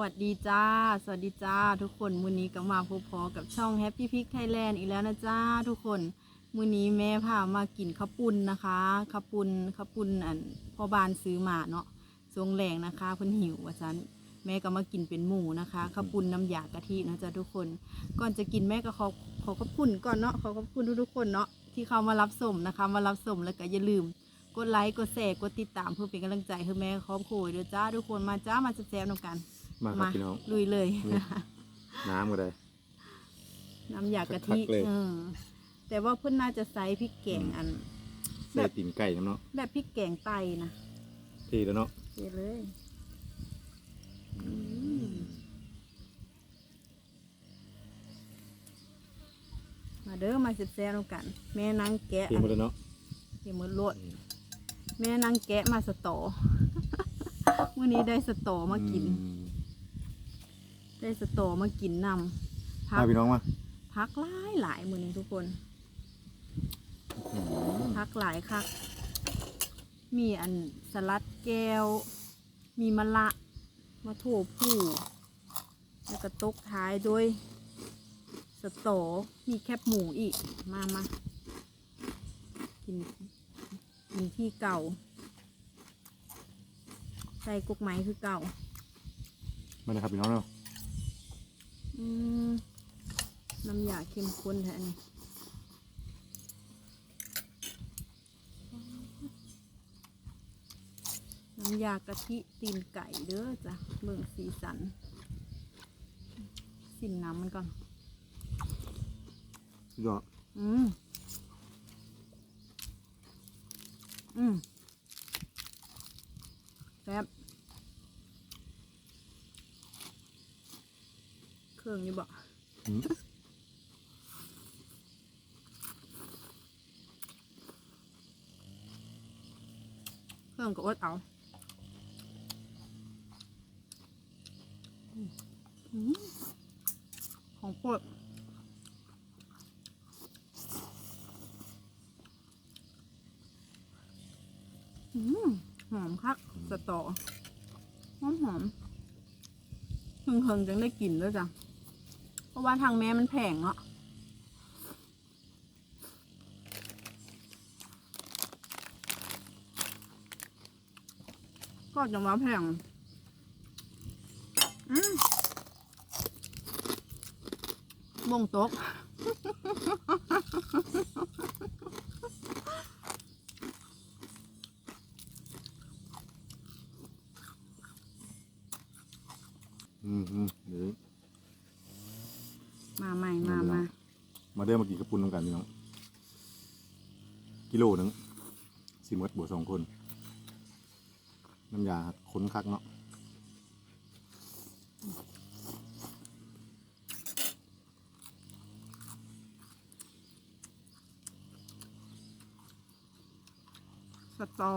วัสดีจ้า สวัสดีจ้า ทุกคนมื้อนี้ก็มาพบพอกับช่อง Happy Pick Thailand อีกแล้วนะจ้า ทุกคนมื้อนี้แม่พามากินข้าวปุ้นนะคะข้าวปุ้นข้าวปุ้นอันพ่อบานซื้อมาเนาะทรงแรงนะคะเพิ่นหิวว่าซันแม่ก็มากินเป็นหมูนะคะข้าวปุ้นน้ำยากะทินะจ๊ะทุกคน ก่อนจะกินแม่ก็ขอขอขอบคุณก่อนเนาะขอขอบคุณทุกๆคนเนาะที่เข้ามารับชมนะคะ มารับชมแล้วก็อย่าลืมกดไลค์ กดแชร์ กดติดตามเพื่อเป็นกำลังใจให้แม่ครอบครัวเด้อจ้าทุกคนมาจ้ามาแซ่บๆนำกัน มาครับพี่น้องลุยเลย นี่น้ำก็ได้ น้ำยากะทิคักๆเลย เออแต่ว่าเพื่อนน่าจะใส่พริกแกงอันใส่ตีนไก่น้ำเนาะแบบพริกแกงไตนะทีแล้วเนาะเดี๋ยวเลยอืมมาเด้อมาแซ่บๆนำกัน แม่นางแกะทีหมดแล้วเนาะเดี๋ยวมือลวด แม่นางแกะมาสตอมื่อนี้ได้สตอมากิน อืม ได้สตอมากินนำพัมาพี่น้องมาพักหลายหลายมือนี้ทุกคนอืมพักหลายคัก มีอันสลัดแก้ว มีมะละมะโถผู้แล้วก็ตกท้ายด้วยสตอมีแคบหมูอีก มามากินกินที่เก่า ใส่กุกไม้คือเก่ามาเลยครับพี่น้องเนาะอืม น้ำยาเข้มข้นแท้นี่น้ำยากะทิตีนไก่เด้อจ้ะเบิ่งสีสัน สินน้ำมันก่อนสุดยอดอืม อืมแซ่บ เครื่องนี่บอกอืมเครื่องก็อดเอาอืมอืมของโปรดอืมหอมคักสตอหอมหอมเพิ่งเพิ่งจังได้กลิ่นด้วยจ้ะ เพราะว่าทางแม่มันแพงเนาะก็จะมาแพงอืมบงโต๊ะ อืมอืมเดี๋ยว มาใหม่มามา มาเด้มากินกระปุนน้ำกันพี่น้องกิโลหนึ่งสิหมดบัวสองคน น้ำยาค้นคักเนาะสตอ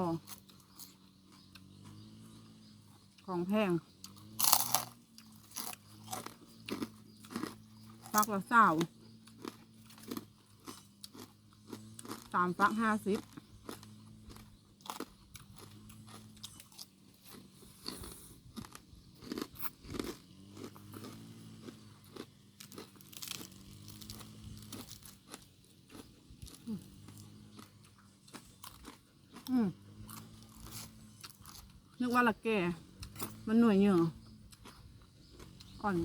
ของแพงฟักละเศร้า สามฟักห้าสิบนึกว่าละแก มันหน่วยเยื่ออ่อน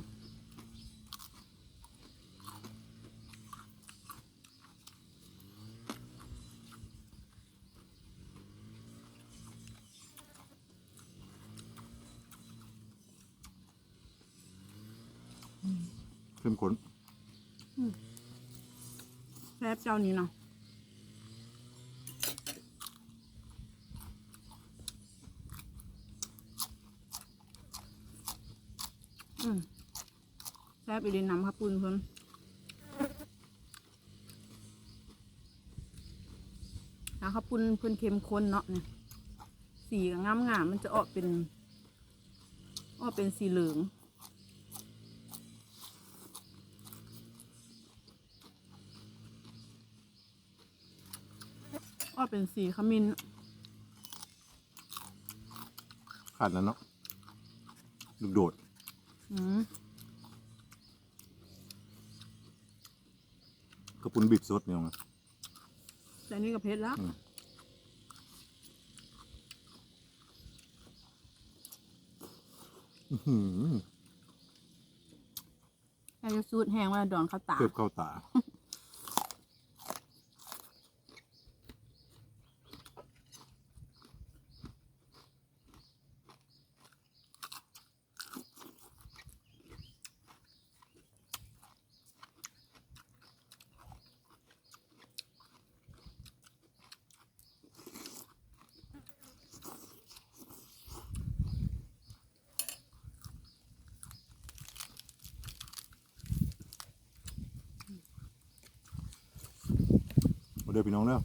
เข้มข้นแซ่บเจ้านี้เนาะอืมแซ่บอีเดนน้ำข้าวปุ้นเพิ่นน้ำข้าวปุ้นเพิ่นเข้มข้นเนาะเนี่ยสีงามงามๆมันจะออกเป็นออกเป็นสีเหลือง กเป็นสีขมิ้นขาดแล้วเนาะลูกโดดอืมกระปุนบีบสดเนี่ยนะแต่นี่ก็เผ็ดแล้วอื้อหือแค่จะสูดแห้งว่าดอนข้าวตาเกือบเข้าตา ด้อพี่น้องเด้อ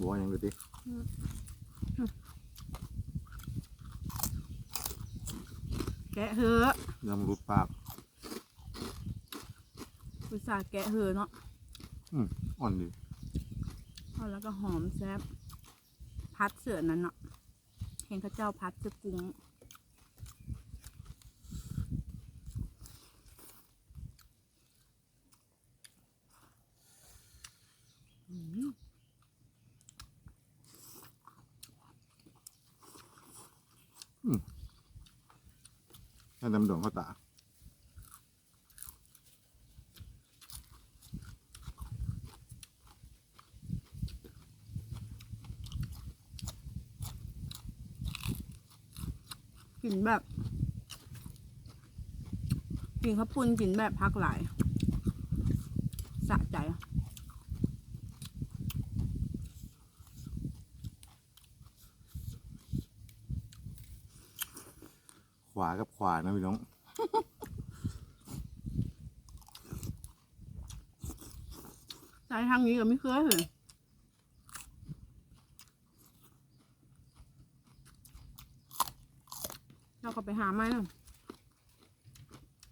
บัวยังเลยดิ แกะเหอะยำรุดปาก อุตส่าห์แกะเหอะเนาะอืมอ่อนดีเอาแล้วก็หอมแซ่บพัดเสือนั้นเนาะเห็นเข้าเจ้าพัดจะกุ้งอืม ถ้าดำดองเขาตากลิ่นแบบกลิ่นข้าวปุ้นกลิ่นแบบพักหลาย สะใจ วากับขวานะพี่น้องใจทางนี้ก็ไม่เคยเลยเราก็ไปหาไม้นะ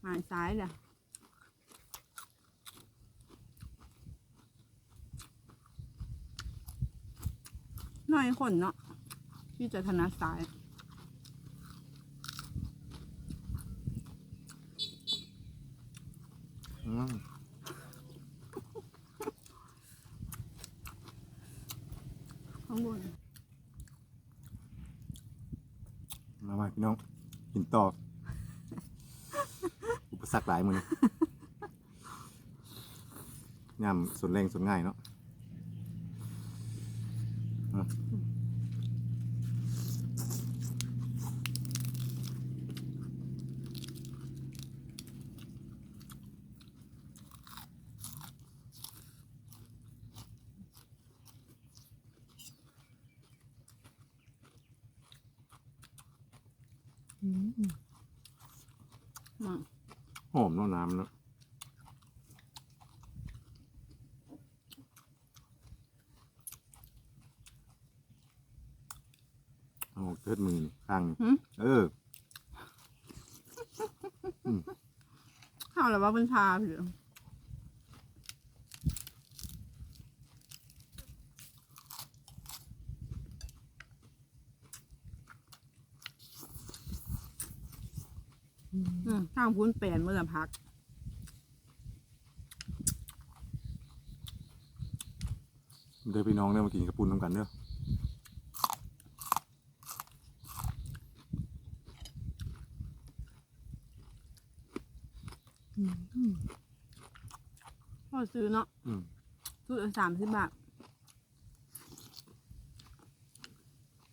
ไม้ซ้ายแหละน้อยคนเนาะที่จะถนัดซ้าย อืม ข้างบนมามาพี่น้องกินต่อ อุปสรรคหลายมือนี้ยำส่วนแรงส่วนง่ายเนาะ มาหอมเนาะน้ำเนาะเอาเทิดมือนี่ข้างนี่หึเออข้าวหรือว่าเป็นชาผิวอืมข้างพุ้นแปลนเมื่อพักเดี๋ยวพี่น้องเนี่ยมากินกระปุนน้ำกันเด้อพอซื้อเนาะอืมซื้อสามสิบบาท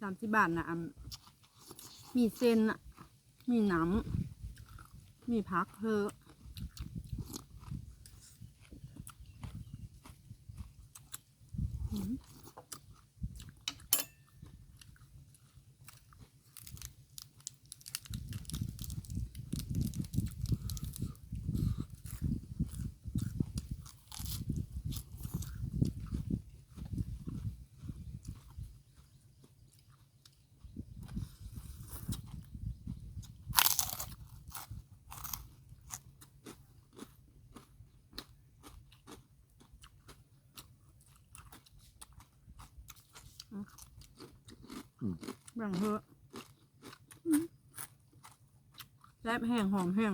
สามสิบบาทนะอันมีเส้นอะมีน้ำ มีพักเธอะอืม อ แบ่งเถอะแซ่บแห้งหอมแห้ง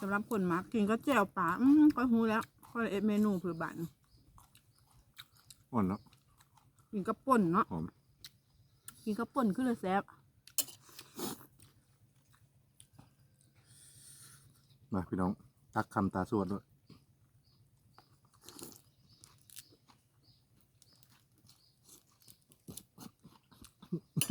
สำหรับคนมักกินก็แจ่วป่าอืมก็หูแล้วก็เอ็ดเมนูเผื่อบันอ่อนเนาะกินกระป่นเนาะหอมกินกระป่นขึ้นเลยแซ่บมาพี่น้อง ตักคำตาสวดด้วย ห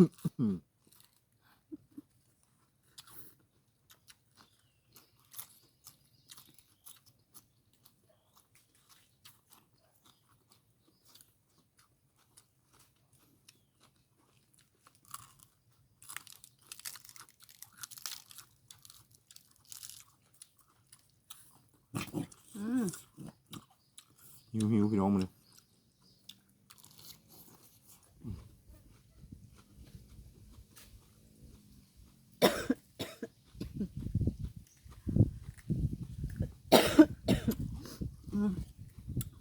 ิวหิวพี่น้องมาเลย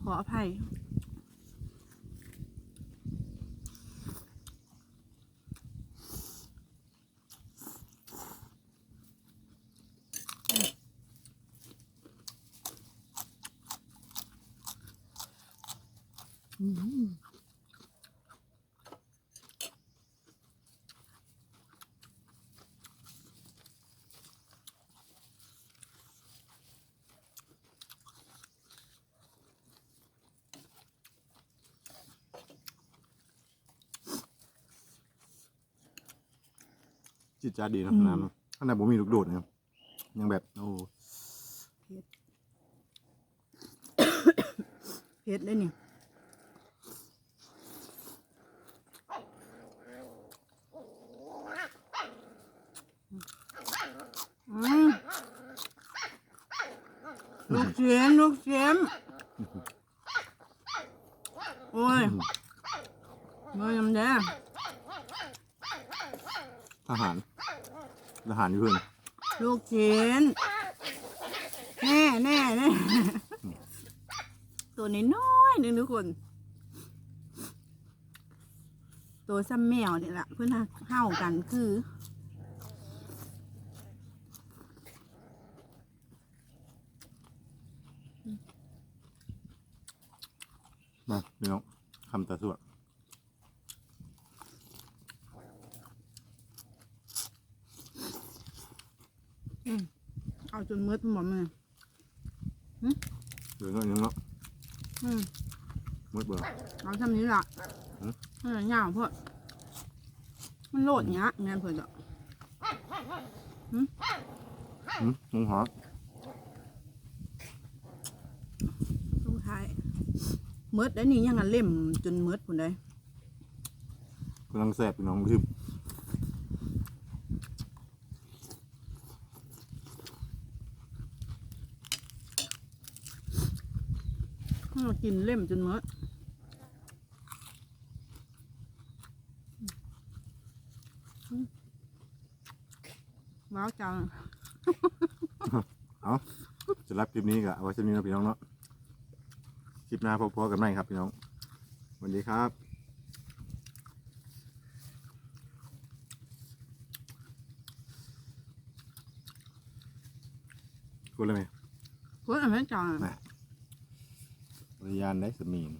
ขออภัย จิตใจดีเนอะน้ำเนอะขนาดผมมีลูกโดดนะครับยังแบบโอ้เผ็ดได้นี่อืมลูกเสียมลูกเสียมโอ้ยเมื่อยำแดงทหาร ทหารอยู่เพื่อนลูกชิ้นแน่แน่แน่ตัวนี้น้อยๆหนึงทุกคน ตัวซ้ำแมวนี่แหละเพื่อนเห่ากันคือมาพี่น้องคำตาสวด เอาจ นมืดหมดเลยเดี๋ยวน้อยนึงเนาะอืมมืดเบื่อ เอาทำนี้ละหืมมันจะยาวเพื่อมันโหลดเนี้ยงานเพื่อนจะหืมมึงหอลูกท้ายมืดได้นี่ยังอันเล่มจนมืดผุนได้กำลังแสบพี่น้องลืม เรา กินเล่มจนมืดอืมว้าวจัง เอาจะรับคลิปนี้กะเอาไว้เช่นนี้นะพี่น้องเนาะ คลิปหน้าพบๆกันใหม่ครับพี่น้อง สวัสดีครับกูเลยไหมเพื่อนอันนั้นจังป ริยานได้สมีน